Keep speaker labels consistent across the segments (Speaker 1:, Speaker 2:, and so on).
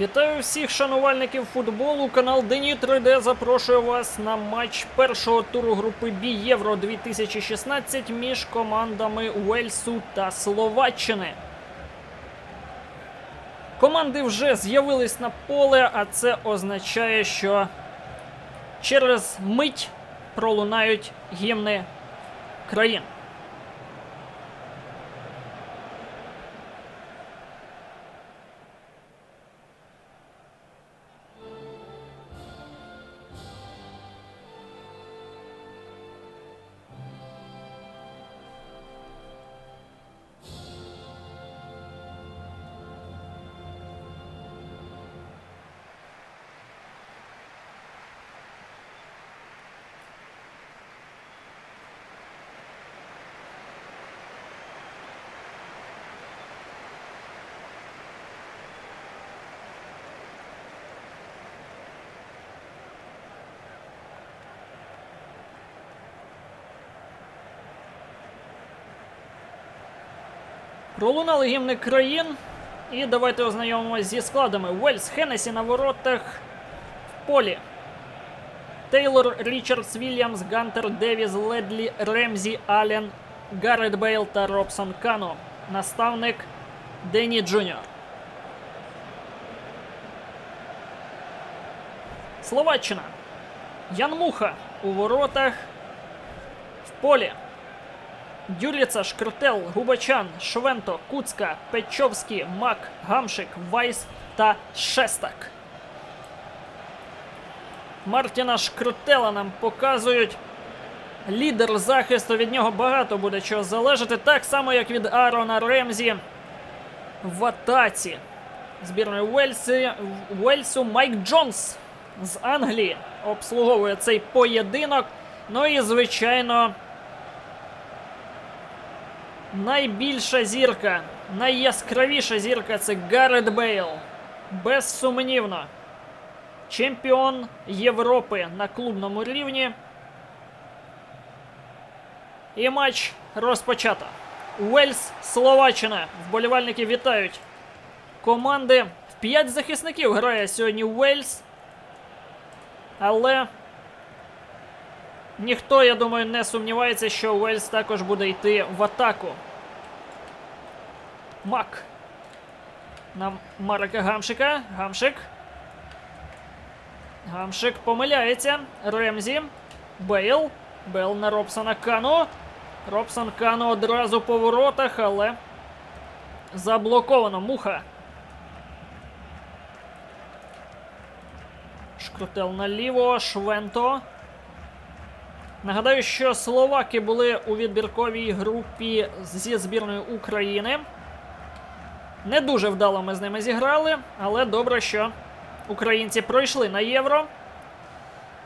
Speaker 1: Вітаю всіх шанувальників футболу. Канал Дені 3D запрошує вас на матч першого туру групи Бі Євро 2016 між командами Уельсу та Словаччини. Команди вже з'явились на поле, а це означає, що через мить пролунають гімни країн. Пролунали гімни країн. І давайте ознайомимося зі складами. Уельс Хеннесі на воротах в полі. Тейлор, Річардс, Вільямс, Гантер, Девіс, Ледлі, Ремзі, Аллен, Гаррет Бейл та Робсон Кано. Наставник Денні Джуніор. Словаччина. Ян Муха у воротах в полі. Дюріца, Шкртел, Губачан, Швенто, Куцка, Печовський, Мак, Гамшик, Вайс та Шестак. Мартіна Шкртела нам показують. Лідер захисту від нього багато буде чого залежати, так само як від Арона Ремзі в атаці. Збірної Уельсі, Уельсу Майк Джонс з Англії обслуговує цей поєдинок. Ну і, звичайно, Найбільша зірка, найяскравіша зірка це Гаррет Бейл. Безсумнівно. Чемпіон Європи на клубному рівні. І матч розпочато. Уельс, Словаччина. Вболівальники вітають. Команди в 5 захисників грає сьогодні Уельс. Але Ніхто, я думаю, не сумнівається, що Уельс також буде йти в атаку. Мак. На Марика Гамшика. Гамшик. Гамшик помиляється. Ремзі. Бейл. Бейл на Робсона Кану. Робсон Кану одразу по воротах, але заблоковано. Муха. Шкрутел наліво. Швенто. Нагадаю, що словаки були у відбірковій групі зі збірною України. Не дуже вдало ми з ними зіграли, але добре, що українці пройшли на євро.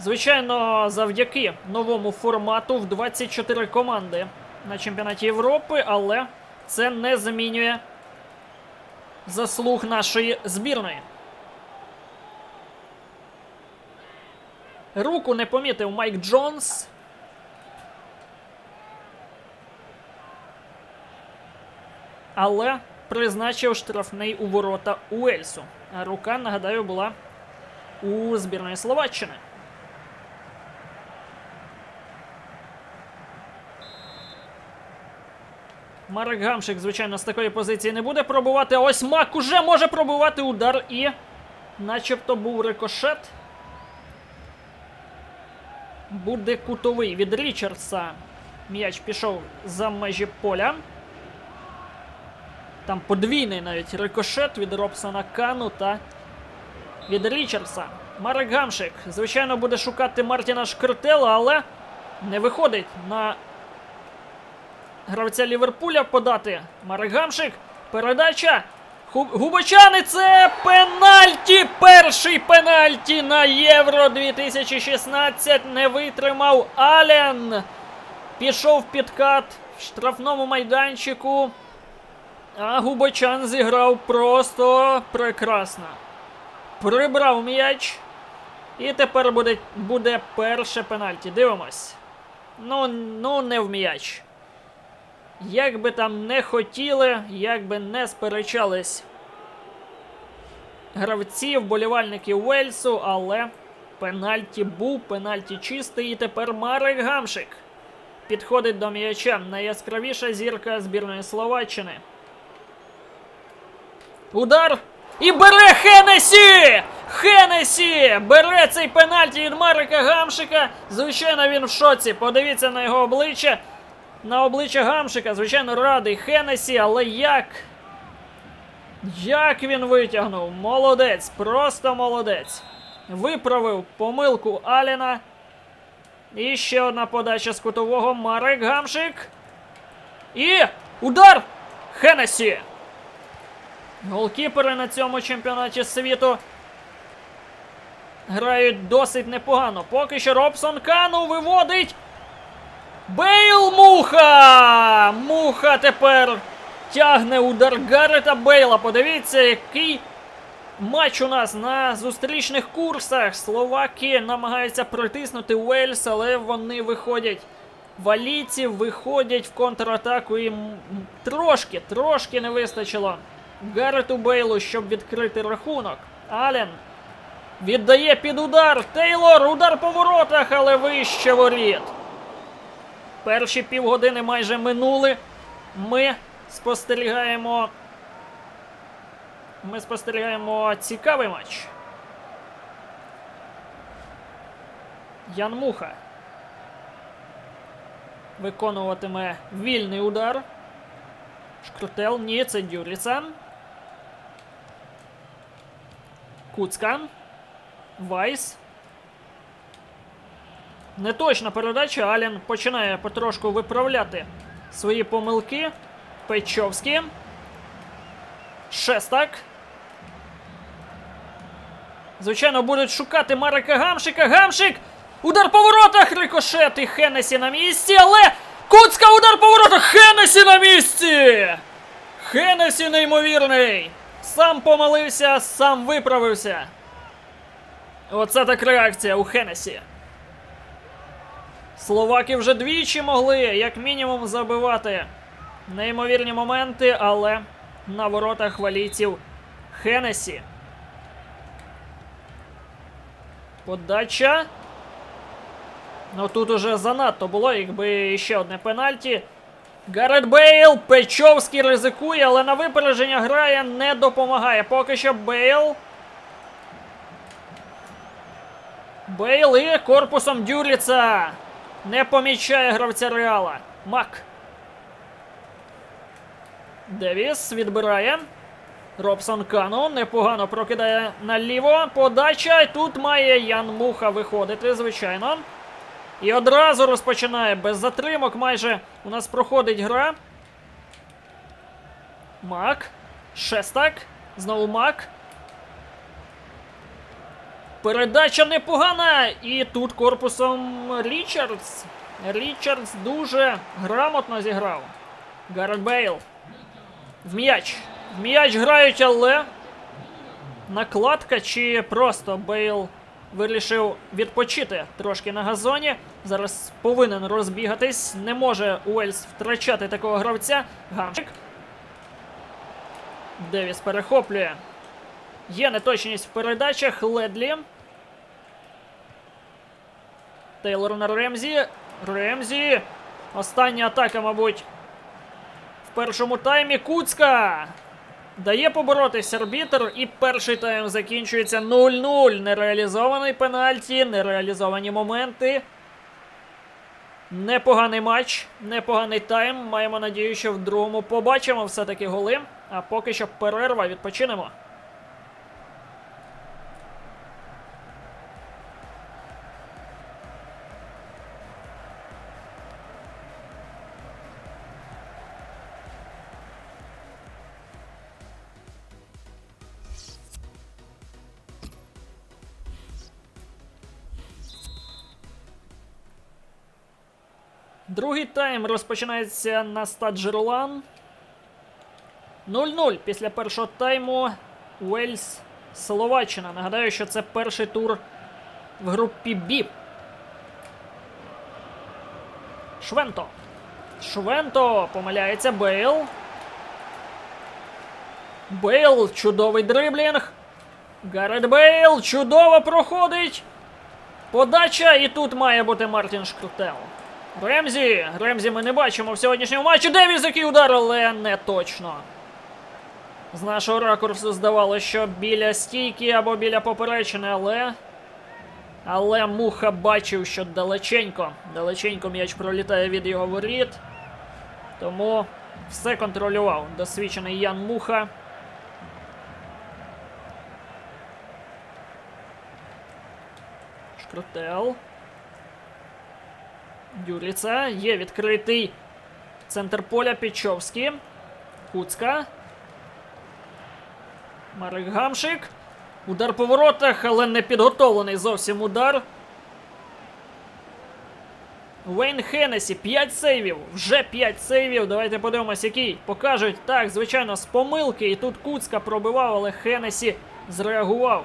Speaker 1: Звичайно, завдяки новому формату в 24 команди на чемпіонаті Європи, але це не змінює заслуг нашої збірної. Руку не помітив Майк Джонс. Але призначив штрафний у ворота Уельсу. Рука, нагадаю, була у збірної Словаччини. Марек Гамшик, звичайно, з такої позиції не буде пробувати. Ось Мак уже може пробувати удар і. Начебто був рикошет. Буде кутовий від Річардса. М'яч пішов за межі поля. Там подвійний навіть рикошет від Робсона Кану та від Річардса. Марек Гамшик, звичайно, буде шукати Мартіна Шкртела, але не виходить на гравця Ліверпуля подати. Марек Гамшик. Передача. Губочани, це пенальті! Перший пенальті на Євро 2016. Не витримав Ален. Пішов підкат в штрафному майданчику. А Губочан зіграв просто прекрасно. Прибрав м'яч. І тепер буде, буде перше пенальті. Дивимось. Ну, ну, не в м'яч. Як би там не хотіли, як би не сперечались гравці, вболівальники Уельсу, але пенальті був, пенальті чистий, і тепер Марек Гамшик підходить до м'яча. Найяскравіша зірка збірної Словаччини. Удар. І бере Хенесі! Хенесі! Бере цей пенальті від Марика Гамшика. Звичайно, він в шоці. Подивіться на його обличчя. На обличчя Гамшика, звичайно, радий Хенесі, але як? Як він витягнув? Молодець, просто молодець. Виправив помилку Аліна. І ще одна подача з кутового Марек Гамшик. І удар Хенесі. Голкіпери на цьому чемпіонаті світу грають досить непогано. Поки що Робсон Кану виводить. Бейл Муха! Муха тепер тягне удар Гаррета Бейла. Подивіться, який матч у нас на зустрічних курсах. Словаки намагаються притиснути Уельс, але вони виходять. Валійці виходять в контратаку і трошки, трошки не вистачило Гаррету Бейлу, щоб відкрити рахунок. Ален віддає під удар. Тейлор, удар по воротах, але вище воріт. Перші півгодини майже минули. Ми спостерігаємо. Ми спостерігаємо цікавий матч. Ян Муха виконуватиме вільний удар. Шкрутел, ні, це Дюріца. Куцка. Вайс. Неточна передача. Алін починає потрошку виправляти свої помилки. Печовський. Шестак. Звичайно, будуть шукати Марика Гамшика. Гамшик! Удар по воротах! Рикошет і Хеннесі на місці, але Куцка удар по воротах! Хеннесі на місці! Хеннесі неймовірний! Сам помилився, сам виправився. Оце так реакція у Хеннесі. Словаки вже двічі могли, як мінімум, забивати неймовірні моменти, але на воротах валійців Хенесі. Подача. Ну тут уже занадто було, якби ще одне пенальті. Гаррет Бейл, Печовський ризикує, але на випередження грає, не допомагає. Поки що Бейл. Бейл і корпусом Дюріца. Не помічає гравця Реала. Мак. Девіс відбирає. Робсон Кану непогано прокидає наліво. Подача. Тут має Ян Муха виходити, звичайно. І одразу розпочинає без затримок. Майже у нас проходить гра. Мак. Шестак. Знову Мак. Передача непогана. І тут корпусом Річардс. Річардс дуже грамотно зіграв. Гаррет Бейл. В м'яч. В м'яч грають, але. Накладка чи просто Бейл вирішив відпочити трошки на газоні. Зараз повинен розбігатись. Не може Уельс втрачати такого гравця. Гамчик. Девіс перехоплює. Є неточність в передачах. Ледлі. Тейлор на Ремзі. Ремзі. Остання атака, мабуть. В першому таймі Куцка. Дає поборотись арбітр, і перший тайм закінчується 0-0. Нереалізований пенальті, нереалізовані моменти. Непоганий матч, непоганий тайм. Маємо надію, що в другому побачимо все-таки голи. А поки що перерва, відпочинемо. Другий тайм розпочинається на стад Жерлан. 0-0 після першого тайму. Уельс Словаччина. Нагадаю, що це перший тур в групі Б. Швенто. Швенто помиляється Бейл. Бейл, чудовий дриблінг. Гаррет Бейл чудово проходить. Подача, і тут має бути Мартін Шкрутел. Ремзі. Ремзі ми не бачимо в сьогоднішньому матчі. Девіс який удар, але не точно. З нашого ракурсу здавалося, що біля стійки або біля поперечини, але. Але Муха бачив, що далеченько. Далеченько м'яч пролітає від його воріт. Тому все контролював досвідчений Ян Муха. Шкрутел. Дюріца. Є відкритий центр поля Пічовський. Куцка. Марик Гамшик. Удар по воротах, але не підготовлений зовсім удар. Вейн Хеннесі, 5 сейвів. Вже 5 сейвів. Давайте подивимось, який покажуть. Так, звичайно, з помилки. І тут Куцка пробивав, але Хеннесі зреагував.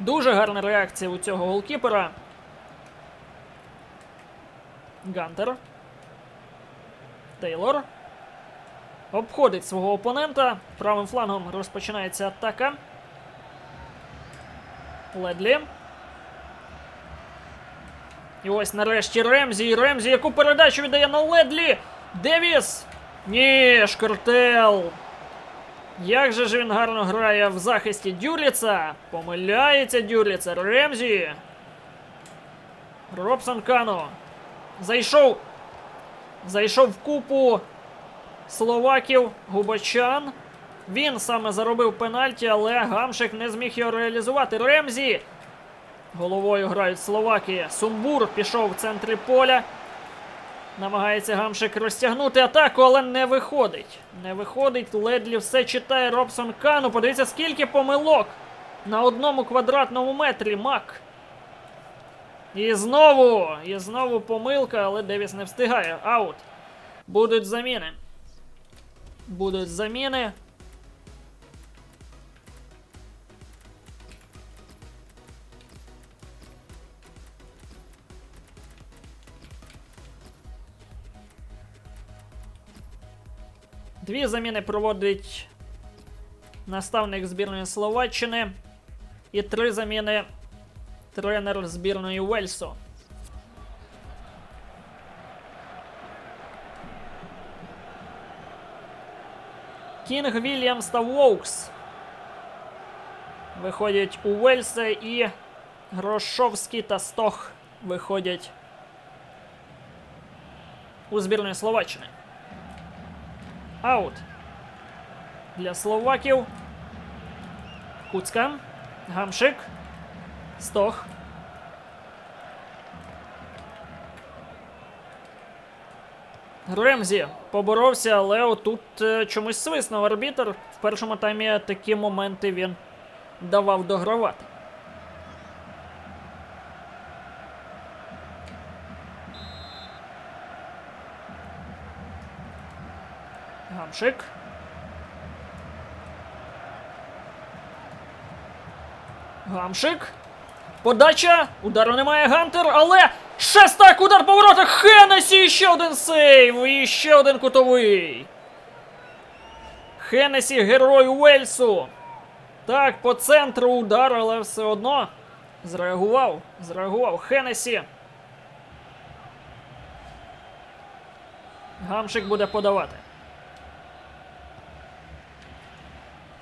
Speaker 1: Дуже гарна реакція у цього голкіпера. Гантер. Тейлор. Обходить свого опонента. Правим флангом розпочинається атака. Ледлі. І ось нарешті Ремзі. І Ремзі, яку передачу віддає на Ледлі. Девіс. Ні, Шкартел. Як же ж він гарно грає в захисті Дюріца. Помиляється Дюріца. Ремзі. Робсон Кано. Зайшов. Зайшов в купу словаків Губачан. Він саме заробив пенальті, але Гамшик не зміг його реалізувати. Ремзі. Головою грають словаки. Сумбур пішов в центрі поля. Намагається Гамшик розтягнути атаку, але не виходить. Не виходить. Ледлі все читає Робсон Кану. Подивіться, скільки помилок на одному квадратному метрі Мак. І знову, і знову помилка, але Девіс не встигає. Аут. Будуть заміни. Будуть заміни. Дві заміни проводить наставник збірної Словаччини. І три заміни тренер збірної Уельсу. Кінг Вільямс та Воукс. Виходять у Уельса і Грошовський та Стох виходять у збірної Словаччини. Аут. Для словаків. Куцка. Гамшик. Стох. Ремзі поборовся, але отут е, чомусь свиснув арбітр. В першому таймі такі моменти він давав догравати. Гамшик. Гамшик. Подача. Удару немає Гантер, але шестак удар по воротах. Хенесі і ще один сейв. І ще один кутовий. Хенесі герой Уельсу. Так, по центру удар, але все одно зреагував. Зреагував Хенесі. Гамшик буде подавати.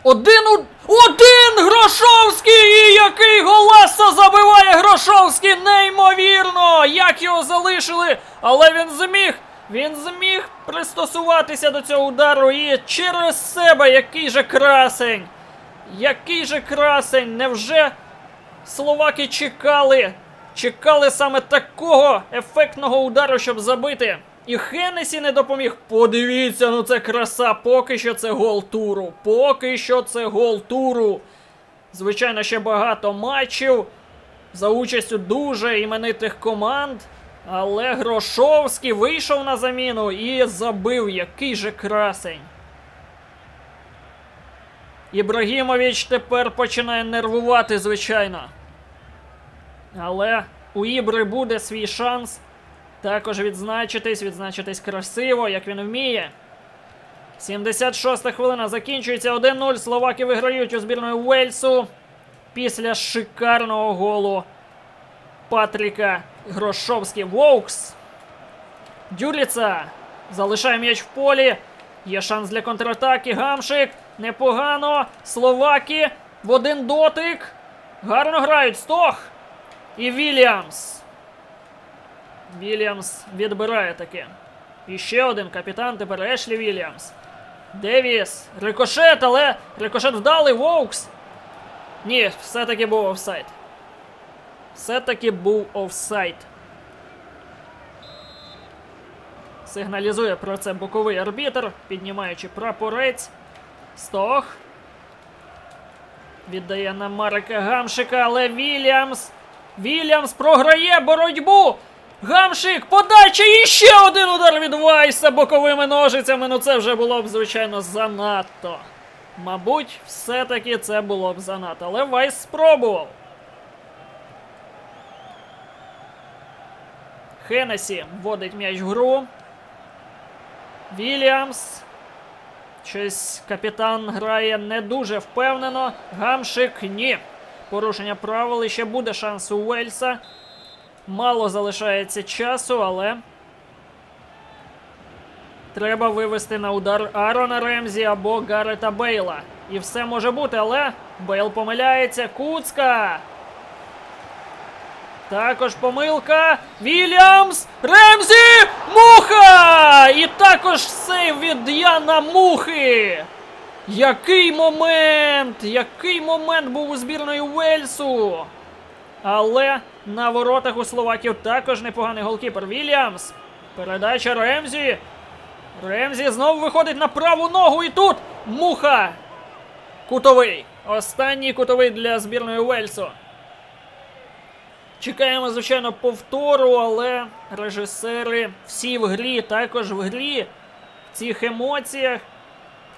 Speaker 1: Один. Один Грошовський! І який голаса забиває Грошовський! Неймовірно! Як його залишили! Але він зміг! Він зміг пристосуватися до цього удару і через себе який же красень! Який же красень! Невже словаки чекали? Чекали саме такого ефектного удару, щоб забити. І Хеннесі не допоміг. Подивіться, ну це краса. Поки що це гол туру. Поки що це гол туру. Звичайно, ще багато матчів за участю дуже іменитих команд. Але Грошовський вийшов на заміну і забив. Який же красень. Ібрагімович тепер починає нервувати, звичайно. Але у Ібри буде свій шанс також відзначитись, відзначитись красиво, як він вміє. 76 хвилина закінчується 1-0. Словаки виграють у збірної Уельсу після шикарного голу Патріка Грошовський. Воукс. Дюріца залишає м'яч в полі. Є шанс для контратаки. Гамшик. Непогано. Словаки в один дотик. Гарно грають. Стох. І Вільямс. Вільямс відбирає таке. І ще один капітан, тепер Ешлі Вільямс. Девіс. Рикошет, але рикошет вдалий. Воукс. Ні, все-таки був офсайд. Все-таки був офсайд. Сигналізує про це боковий арбітр, піднімаючи прапорець. Стох. Віддає на Марика Гамшика, але Вільямс. Вільямс програє боротьбу. Гамшик, подача і ще один удар від Вайса боковими ножицями. Ну це вже було б, звичайно, занадто. Мабуть, все-таки це було б занадто. Але Вайс спробував. Хенесі вводить м'яч в гру. Вільямс. Щось капітан грає не дуже впевнено. Гамшик ні. Порушення правил і ще буде шанс у Уельса. Мало залишається часу, але. Треба вивести на удар Арона Ремзі або Гарета Бейла. І все може бути, але Бейл помиляється. Куцка. Також помилка. Вільямс! Ремзі! Муха! І також сейв від Яна Мухи. Який момент! Який момент був у збірної Уельсу! Але на воротах у словаків також непоганий голкіпер Вільямс. Передача Ремзі. Ремзі знову виходить на праву ногу і тут муха. Кутовий. Останній кутовий для збірної Уельсу. Чекаємо, звичайно, повтору, але режисери всі в грі, також в грі, в цих емоціях.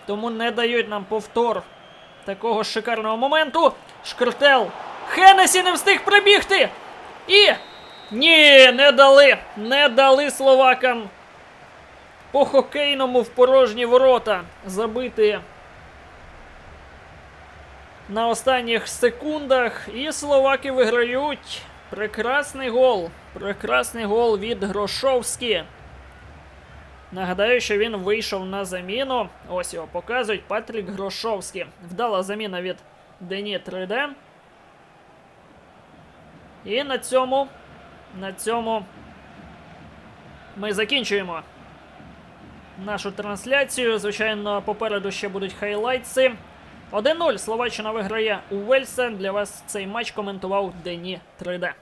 Speaker 1: Тому не дають нам повтор такого шикарного моменту. Шкртел. Хенесі не встиг прибігти. І. Ні, не дали. Не дали словакам по хокейному в порожні ворота забити на останніх секундах. І словаки виграють. Прекрасний гол. Прекрасний гол від Грошовські. Нагадаю, що він вийшов на заміну. Ось його показують. Патрік Грошовський. Вдала заміна від Дені 3D. І на цьому. На цьому ми закінчуємо нашу трансляцію. Звичайно, попереду ще будуть хайлайтси. 1-0. Словаччина виграє у Вельса. Для вас цей матч коментував Дені 3D.